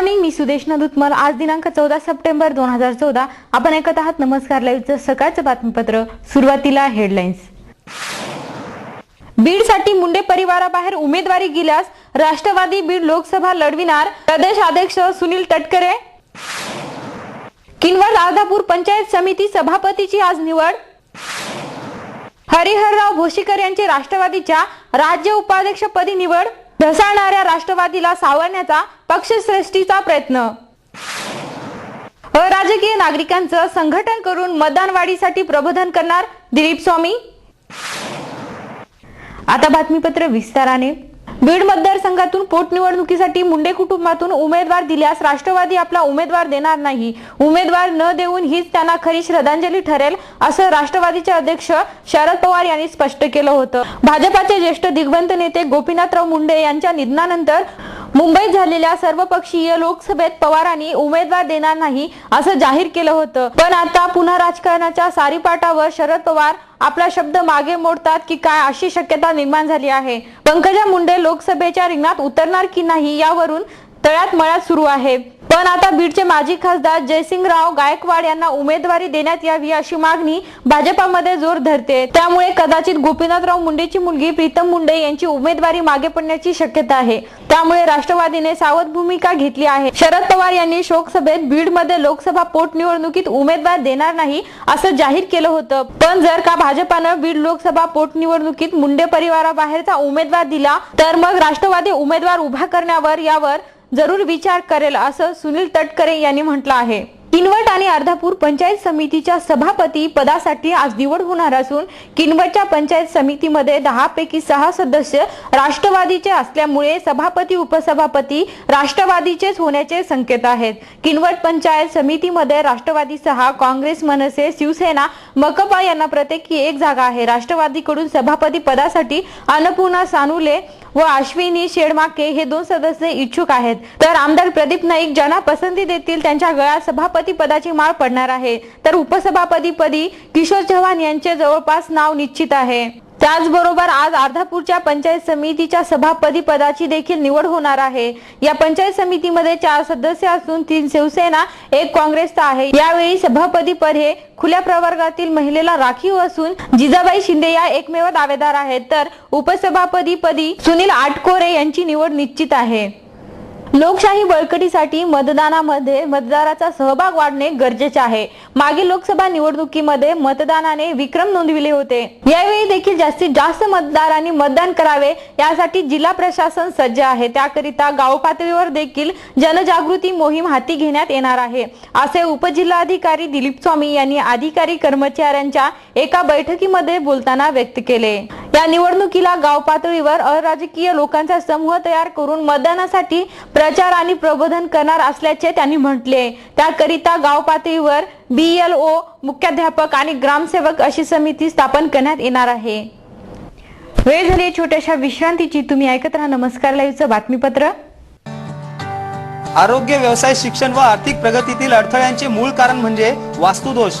Morning मी सुदेश नदुतमल. आज दिनांक चौदा सप्टेंबर दोन हजार चौदा. आपण ऐकत आहात नमस्कार लाईव्हचं सकाळचं बातमीपत्र. सुरुवातीला हेडलाईन्स. बीडसाठी मुंडे परिवाराबाहेर उमेदवारी गेल्यास राष्ट्रवादी बीड लोकसभा लढविणार प्रदेश अध्यक्ष सुनील तटकरे. किनवट राधापूर पंचायत समिती सभापतीची आज निवड. हरिहरराव भोशीकर यांची राष्ट्रवादीच्या राज्य उपाध्यक्षपदी निवड. ढसाळणाऱ्या राष्ट्रवादीला सावरण्याचा पक्षश्रेष्ठीचा प्रयत्न. अराजकीय नागरिकांचं संघटन करून मतदानवाढीसाठी प्रबोधन करणार दिलीप स्वामी. आता बातमीपत्र विस्ताराने. बीड मतदारसंघातून पोटनिवडणुकीसाठी मुंडे कुटुंबातून उमेदवार दिल्यास राष्ट्रवादी आपला उमेदवार देणार नाही. उमेदवार न देऊन हीच त्यांना खरी श्रद्धांजली ठरेल असं राष्ट्रवादीचे अध्यक्ष शरद पवार यांनी स्पष्ट केलं होतं. भाजपाचे ज्येष्ठ दिग्वंत नेते गोपीनाथराव मुंडे यांच्या निधनानंतर मुंबईत झालेल्या सर्वपक्षीय लोकसभेत पवारांनी उमेदवार देणार नाही असं जाहीर केलं होतं. पण आता पुन्हा राजकारणाच्या सारीपाटावर शरद पवार आपला शब्द मागे मोडतात की काय अशी शक्यता निर्माण झाली आहे. पंकजा मुंडे लोकसभेच्या रिंगणात उतरणार की नाही यावरून तळ्यात मळ्यात सुरू आहे. पण आता बीडचे माजी खासदार जयसिंगराव गायकवाड यांना उमेदवारी देण्यात यावी अशी मागणी भाजपामध्ये जोर धरते. त्यामुळे कदाचित गोपीनाथराव मुंडेची मुलगी प्रीतम मुंडे यांची उमेदवारी मागे पडण्याची शक्यता आहे. त्यामुळे राष्ट्रवादीने सावध भूमिका घेतली आहे. शरद पवार यांनी शोकसभेत बीडमध्ये लोकसभा पोटनिवडणुकीत उमेदवार देणार नाही असं जाहीर केलं होतं. पण जर का भाजपानं बीड लोकसभा पोटनिवडणुकीत मुंडे परिवाराबाहेरचा उमेदवार दिला तर मग राष्ट्रवादी उमेदवार उभा करण्यावर यावर जरूर विचार करेल असं सुनील तटकरे यांनी म्हटलं आहे. किनवट आणि अर्धापूर पंचायत समितीच्या सभापती पदासाठी आज निवड होणार असून किनवटच्या पंचायत समितीमध्ये दहा पैकी सहा सदस्य राष्ट्रवादीचे असल्यामुळे सभापती उपसभापती राष्ट्रवादीचेच होण्याचे संकेत आहेत. किनवट पंचायत समितीमध्ये राष्ट्रवादी सहा काँग्रेस मनसे शिवसेना मकपा यांना प्रत्येकी एक जागा आहे. राष्ट्रवादीकडून सभापती पदासाठी अन्नपूर्णा सानुले व अश्विनी शेडमाके हे दोन सदस्य इच्छुक आहेत. तर आमदार प्रदीप नाईक ज्यांना पसंती देतील त्यांच्या गळ्यात सभापती पदाची माळ पडणार आहे. तर उपसभापती पदी किशोर चव्हाण यांचे जवळपास नाव निश्चित आहे. त्याचबरोबर आज अर्धापूरच्या पंचायत समितीच्या सभापती पदाची देखील निवड होणार आहे. या पंचायत समितीमध्ये चार सदस्य असून तीन शिवसेना एक काँग्रेसचा आहे. यावेळी सभापती पद हे खुल्या प्रवर्गातील महिलेला राखीव असून जिजाबाई शिंदे या एकमेव दावेदार आहेत. तर उपसभापती पदी सुनील आटकोरे यांची निवड निश्चित आहे. लोकशाही बळकटीसाठी मतदानामध्ये मतदाराचा सहभाग वाढणे गरजेचे आहे. मागील लोकसभा निवडणुकीमध्ये मतदानाने विक्रम नोंदविले होते. यावेळी देखील जास्तीत जास्त मतदारांनी मतदान करावे यासाठी जिल्हा प्रशासन सज्ज आहे. त्याकरिता गाव पातळीवर देखील जनजागृती मोहीम हाती घेण्यात येणार आहे. असे उपजिल्हाधिकारी दिलीप स्वामी यांनी अधिकारी कर्मचाऱ्यांच्या एका बैठकीमध्ये बोलताना व्यक्त केले. या निवडणुकीला गाव पातळीवर अराजकीय लोकांचा समूह तयार करून मतदानासाठी प्रचार आणि प्रबोधन करणार असल्याचे त्यांनी म्हटले. त्याकरिता गाव पातळीवर बीएलओ मुख्याध्यापक आणि ग्रामसेवक अशी समिती स्थापन करण्यात येणार आहे. वेळ झाली छोट्याशा विश्रांतीची. तुम्ही ऐकत राहा नमस्कार लाईव्हचं बातमीपत्र. आरोग्य व्यवसाय शिक्षण व आर्थिक प्रगतीतील अडथळ्यांचे मूळ कारण म्हणजे वास्तुदोष.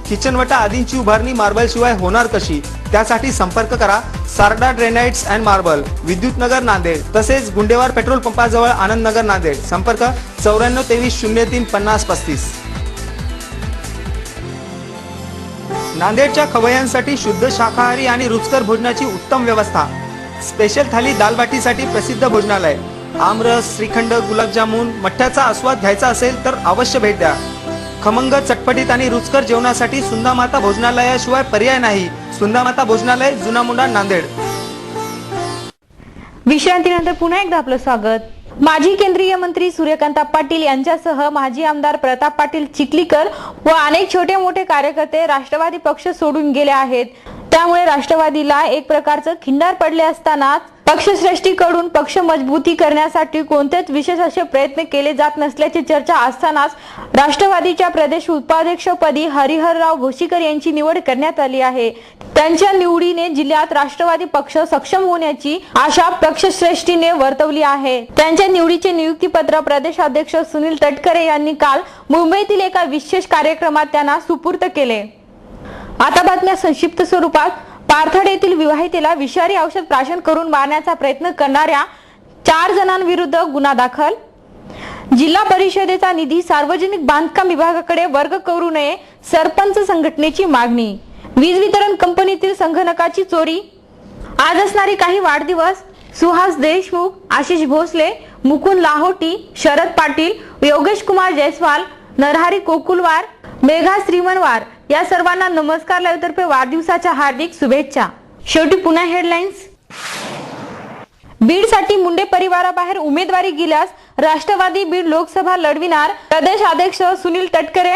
किचनवटा आदींची उभारणी मार्बल शिवाय होणार कशी? त्यासाठी संपर्क करा. सारडा ड्रेनाइट्स अँड मार्बल विद्युत नगर नांदेड तसेच गुंडेवार पेट्रोल पंपाजवळ आनंद नगर नांदेड. संपर्क चौऱ्याण्णव तेवीस शून्य तीन पन्नास पस्तीस. नांदेडच्या खवय्यांसाठी शुद्ध शाकाहारी आणि रुचकर भोजनाची उत्तम व्यवस्था. स्पेशल थाली दालबाटीसाठी प्रसिद्ध भोजनालय. आमरस श्रीखंड गुलाबजामुन मठ्ठ्याचा आस्वाद घ्यायचा असेल तर अवश्य भेट द्या. खमंग चटपटीत आणि रुचकर जेवणासाठी सुंदामाता भोजनालयाशिवाय पर्याय नाही. सुंदामाता भोजनालय जुना मुंडा नांदेड विश्रांतीनंतर पुन्हा एकदा आपलं स्वागत. माजी केंद्रीय मंत्री सूर्यकांता पाटील यांच्यासह माजी आमदार प्रताप पाटील चिखलीकर व अनेक छोटे मोठे कार्यकर्ते राष्ट्रवादी पक्ष सोडून गेले आहेत. त्यामुळे राष्ट्रवादीला एक प्रकारचं खिंडार पडले असतानाच पक्षश्रेष्ठीकडून पक्ष मजबूती करण्यासाठी कोणतेच विशेष असे प्रयत्न केले जात नसल्याची चर्चा असतानाच राष्ट्रवादीच्या प्रदेश उपाध्यक्षपदी हरिहरराव भोशीकर यांची निवड करण्यात आली आहे. त्यांच्या निवडीने जिल्ह्यात राष्ट्रवादी पक्ष सक्षम होण्याची आशा पक्षश्रेष्ठीने वर्तवली आहे. त्यांच्या निवडीचे नियुक्तीपत्र प्रदेशाध्यक्ष सुनील तटकरे यांनी काल मुंबईतील एका विशेष कार्यक्रमात त्यांना सुपूर्त केले. आता बातम्या संक्षिप्त स्वरूपात. पारथड येथील विवाहितेला विषारी औषध प्राशन करून मारण्याचा प्रयत्न करणाऱ्या चार जणांविरुद्ध गुन्हा दाखल. जिल्हा परिषदेचा निधी सार्वजनिक बांधकाम विभागाकडे वर्ग करू नये सरपंच संघटनेची मागणी. वीज वितरण कंपनीतील संगणकाची चोरी. आज असणारी काही वाढदिवस सुहास देशमुख आशिष भोसले मुकुंद लाहोटी शरद पाटील योगेश कुमार जयस्वाल नरहरी कोकुलवार मेघा श्रीमनवार या सर्वांना नमस्कार लाईव्हतर्फे वाढदिवसाच्या हार्दिक शुभेच्छा. शेवटी पुन्हा हेडलाईन्स बीडसाठी मुंडे परिवाराबाहेर उमेदवारी गेल्यास राष्ट्रवादी बीड लोकसभा लढविणार प्रदेश अध्यक्ष सुनील तटकरे.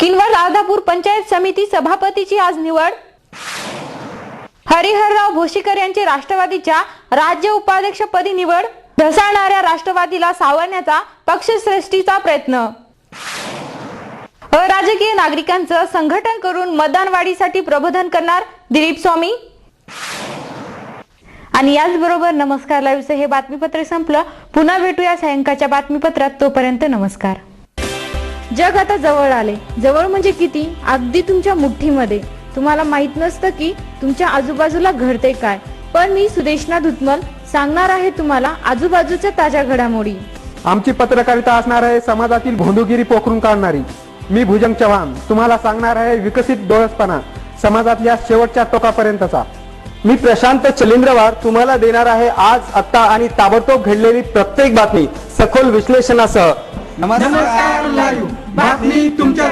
किनवट राधापूर पंचायत समिती सभापतीची आज निवड. हरिहरराव भोशीकर यांची राष्ट्रवादीच्या राज्य उपाध्यक्षपदी निवड. ढसाळणाऱ्या राष्ट्रवादीला सावरण्याचा पक्षश्रेष्ठीचा प्रयत्न. अराजकीय नागरिकांचं संघटन करून मतदान वाढीसाठी प्रबोधन करणार दिलीप स्वामी. आणि याचबरोबर नमस्कार लाईव्हचं हे बातमीपत्र संपलं. पुन्हा भेटूया सायंकाळच्या बातमीपत्रात. तोपर्यंत नमस्कार. जग आता जवळ आले. जवळ म्हणजे किती? अगदी तुमच्या मुठ्ठीमध्ये. तुम्हाला माहीत नसतं की तुमच्या आजूबाजूला घडते काय. पण मी सुदेशना धुतमल सांगणार आहे तुम्हाला आजूबाजूच्या ताज्या घडामोडी. आमची पत्रकारिता असणार आहे समाजातील भोंदूगिरी पोखरून काढणारी. मी भुजंग चव्हाण. तुम्हाला सांगणार आहे विकसित डोळसपणा समाजातल्या शेवटच्या टोकापर्यंतचा. मी प्रशांत चलिंद्रवार तुम्हाला देणार आहे आज आत्ता आणि ताबडतोब घडलेली प्रत्येक बातमी सखोल विश्लेषणासह. नमस्कार बातमी तुमच्या